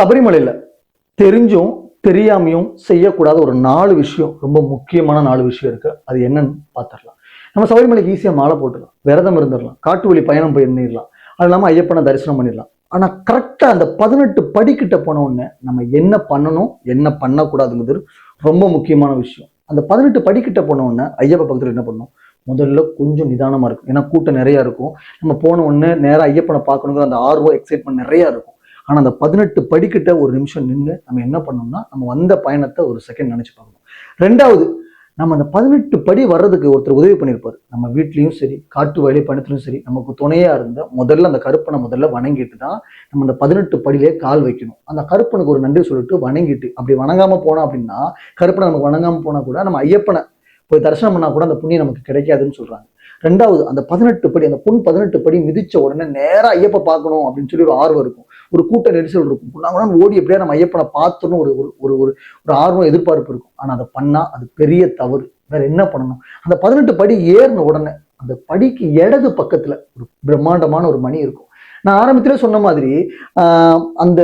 சபரிமலையில் தெரிஞ்சும் தெரியாமையும் செய்யக்கூடாத ஒரு நாலு விஷயம் ரொம்ப முக்கியமான நாலு விஷயம் இருக்கு. அது என்னன்னு பார்த்துடலாம் நம்ம சபரிமலைக்கு ஈஸியாக மாலை போட்டுடலாம். விரதம் இருந்துடலாம். காட்டு வழி பயணம் பண்ணிடலாம். அது இல்லாமல் ஐயப்பனை தரிசனம் பண்ணிடலாம். ஆனால் கரெக்டாக அந்த பதினெட்டு படிக்கிட்ட போன உடனே நம்ம என்ன பண்ணணும் என்ன பண்ணக்கூடாதுங்கிறது ரொம்ப முக்கியமான விஷயம். அந்த பதினெட்டு படிக்கிட்ட போன உடனே ஐயப்ப பக்கத்தில் என்ன பண்ணணும்? முதல்ல கொஞ்சம் நிதானமாக இருக்கும் ஏன்னா கூட்டம் நிறையா இருக்கும். நம்ம போன உடனே நேராக ஐயப்பனை பார்க்கணுங்கிற அந்த ஆர்வம் எக்ஸைட்மெண்ட் நிறையா இருக்கும். ஆனால் அந்த பதினெட்டு படிக்கிட்ட ஒரு நிமிஷம் நின்று நம்ம என்ன பண்ணணும்னா நம்ம வந்த பயணத்தை ஒரு செகண்ட் நினச்சி பார்க்கணும். ரெண்டாவது நம்ம அந்த பதினெட்டு படி வர்றதுக்கு ஒருத்தர் உதவி பண்ணியிருப்பார். நம்ம வீட்லேயும் சரி காட்டு வழி பயணத்துலையும் சரி நமக்கு துணையாக இருந்த முதல்ல அந்த கருப்பனை முதல்ல வணங்கிட்டு தான் நம்ம அந்த பதினெட்டு படியிலே கால் வைக்கணும். அந்த கருப்பனுக்கு ஒரு நன்றி சொல்லிட்டு வணங்கிட்டு அப்படி வணங்காமல் போனோம் அப்படின்னா கருப்பனை நமக்கு வணங்காமல் போனால் கூட நம்ம ஐயப்பனை போய் தரிசனம் பண்ணால் கூட அந்த புண்ணியம் நமக்கு கிடைக்காதுன்னு சொல்கிறாங்க ரெண்டாவது அந்த பதினெட்டு படி அந்த பொன் பதினெட்டு படி மிதிச்ச உடனே நேராக ஐயப்பை பார்க்கணும் அப்படின்னு சொல்லி ஒரு ஆர்வம் இருக்கும். ஒரு கூட்ட நெரிசல் இருக்கும். புண்ணாங்கன்னு ஓடி எப்படியா நம்ம ஐயப்பனை பார்த்தணும் ஒரு ஒரு ஒரு ஒரு ஆர்வம் எதிர்பார்ப்பு இருக்கும். ஆனால் அதை பண்ணால் அது பெரிய தவறு. வேற என்ன பண்ணணும்? அந்த பதினெட்டு படி ஏறின உடனே அந்த படிக்கு இடது பக்கத்தில் ஒரு பிரம்மாண்டமான ஒரு மணி இருக்கும். நான் ஆரம்பத்திலே சொன்ன மாதிரி அந்த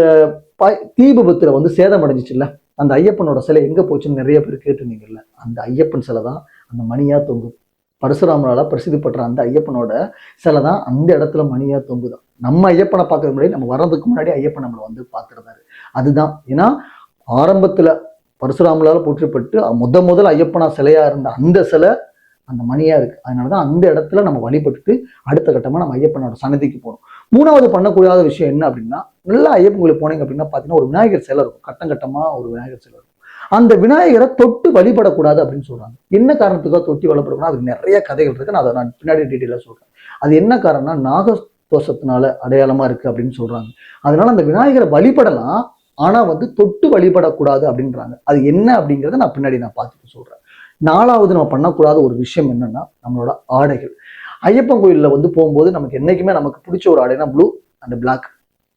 ப தீபபத்தில் வந்து சேதம் அடைஞ்சிச்சுல்ல? அந்த ஐயப்பனோட சிலை எங்கே போச்சுன்னு நிறைய பேர் கேட்டுருந்தீங்கல்ல? அந்த ஐயப்பன் சிலை தான் அந்த மணியாக தொங்கும். பரசுராமரால் பிரசித்தி பெற்ற அந்த ஐயப்பனோட சிலை தான் அந்த இடத்துல மணியாக தொங்குதான் நம்ம ஐயப்பனை பார்க்கறது முன்னாடி நம்ம வர்றதுக்கு முன்னாடி ஐயப்பன் நம்மளை வந்து பார்த்துருந்தாரு. அதுதான். ஏன்னா ஆரம்பத்தில் பரசுராமலால் போற்றப்பட்டு முத முதல் ஐயப்பனா சிலையாக இருந்த அந்த சிலை அந்த மணியா இருக்கு. அதனால தான் அந்த இடத்துல நம்ம வழிபட்டுட்டு அடுத்த கட்டமா நம்ம ஐயப்பனோட சன்னதிக்கு போகணும் மூணாவது பண்ணக்கூடாத விஷயம் என்ன அப்படின்னா நல்லா ஐயப்பன் கோயில் போனீங்க அப்படின்னா பார்த்தீங்கன்னா ஒரு விநாயகர் சிலை இருக்கும். கட்டம் கட்டமா ஒரு விநாயகர் சிலை இருக்கும். அந்த விநாயகரை தொட்டு வழிபடக்கூடாது அப்படின்னு சொல்றாங்க. என்ன காரணத்துக்காக தொட்டி வழிபடக்கூடாது அதுக்கு நிறைய கதைகள் இருக்கு. நான் அதை நான் பின்னாடி டீட்டெயிலாக சொல்றேன். அது என்ன காரணம்னா நாகதோஷத்தினால அடையாளமா இருக்கு அப்படின்னு சொல்றாங்க. அதனால அந்த விநாயகரை வழிபடலாம். ஆனா வந்து தொட்டு வழிபடக்கூடாது அப்படின்றாங்க. அது என்ன அப்படிங்கிறத நான் பின்னாடி நான் பார்த்துட்டு சொல்றேன். நாலாவது நம்ம பண்ணக்கூடாத ஒரு விஷயம் என்னன்னா நம்மளோட ஆடைகள். ஐயப்பன் கோயிலில் வந்து போகும்போது நமக்கு என்றைக்குமே நமக்கு பிடிச்ச ஒரு ஆடைனா ப்ளூ அண்ட் பிளாக்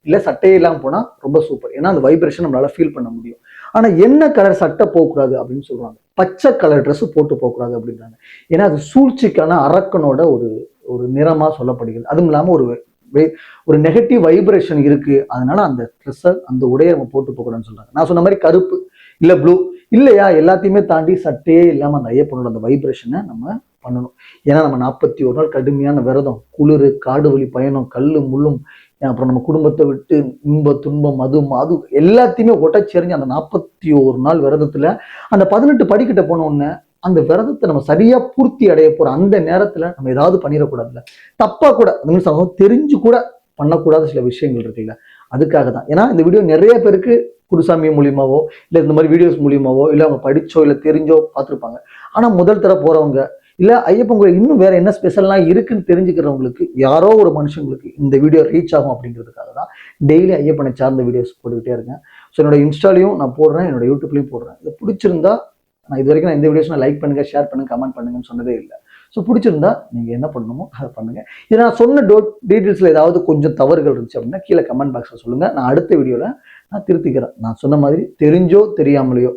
இல்லை சட்டையே இல்லாமல் போனால் ரொம்ப சூப்பர் ஏன்னா அந்த வைப்ரேஷன் நம்மளால ஃபீல் பண்ண முடியும். ஆனால் என்ன கலர் சட்டை போகக்கூடாது அப்படின்னு சொல்றாங்க. பச்சை கலர் ட்ரெஸ்ஸு போட்டு போகக்கூடாது அப்படின்றாங்க. ஏன்னா அது சூழ்ச்சிக்கான அரக்கனோட ஒரு ஒரு நிறமாக சொல்லப்படுகிறது. அதுவும் இல்லாமல் ஒரு ஒரு நெகட்டிவ் வைப்ரேஷன் இருக்குது அதனால அந்த ட்ரெஸ்ஸை அந்த உடையை நம்ம போட்டு போகக்கூடாதுன்னு சொல்கிறாங்க நான் சொன்ன மாதிரி கருப்பு. இல்லை ப்ளூ இல்லையா? எல்லாத்தையுமே தாண்டி சட்டையே இல்லாமல் அந்த ஐயப்பனோட அந்த வைப்ரேஷனை நம்ம பண்ணணும். ஏன்னா நம்ம நாற்பத்தி ஒரு நாள் கடுமையான விரதம். குளிர் காடு வழி பயணம் கல்லு முள்ளும் அப்புறம் நம்ம குடும்பத்தை விட்டு இன்ப துன்பம் மது மது எல்லாத்தையுமே ஒட்டச்செறிஞ்சு அந்த நாற்பத்தி ஒரு நாள் விரதத்துல அந்த பதினெட்டு படிக்கிட்ட போன உடனே அந்த விரதத்தை நம்ம சரியா பூர்த்தி அடைய போற அந்த நேரத்துல நம்ம ஏதாவது பண்ணிடக்கூடாதுல்ல. தப்பா கூட தெரிஞ்சு கூட பண்ணக்கூடாத சில விஷயங்கள் இருக்குல்ல. அதுக்காக தான் ஏன்னா இந்த வீடியோ நிறைய பேருக்கு குருசாமி மூலியமாவோ இல்லை இந்த மாதிரி வீடியோஸ் மூலியமாவோ இல்லை அவங்க படித்தோ இல்லை தெரிஞ்சோ பார்த்துருப்பாங்க. ஆனால் முதல் தர போகிறவங்க இல்லை ஐயப்பன் கோயில் இன்னும் வேற என்ன ஸ்பெஷல்லாம் இருக்குன்னு தெரிஞ்சுக்கிறவங்களுக்கு யாரோ ஒரு மனுஷங்களுக்கு இந்த வீடியோ ரீச் ஆகும் அப்படிங்கிறதுக்காக தான் டெய்லி ஐயப்பனை சார்ந்த வீடியோஸ் போட்டுக்கிட்டே இருக்கேன். ஸோ என்னோட இன்ஸ்டாலையும் நான் போடுறேன் என்னோட யூடியூப்லையும் போடுறேன். இது பிடிச்சிருந்தா நான் இது வரைக்கும் நான் இந்த வீடியோஸ் லைக் பண்ணுங்கள் ஷேர் பண்ணுங்க கமெண்ட் பண்ணுங்கன்னு சொன்னதே இல்லை. ஸோ பிடிச்சிருந்தா நீங்கள் என்ன பண்ணணுமோ அதை பண்ணுங்கள் இதை நான் சொன்ன டோ டீட்டெயில்ஸில் ஏதாவது கொஞ்சம் தவறுகள் இருந்துச்சு அப்படின்னா கீழே கமெண்ட் பாக்ஸில் சொல்லுங்கள் நான் அடுத்த வீடியோவில் நான் திருத்திக்கிறேன். நான் சொன்ன மாதிரி தெரிஞ்சோ தெரியாமலையோ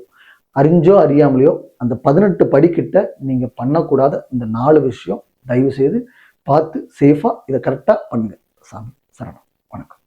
அறிஞ்சோ அறியாமலையோ அந்த பதினெட்டு படிக்கிட்ட நீங்கள் பண்ணக்கூடாத இந்த நாலு விஷயம் தயவு செய்து பார்த்து சேஃபாக இதை கரெக்டாக பண்ணுங்கள் சாமி சரணம். வணக்கம்.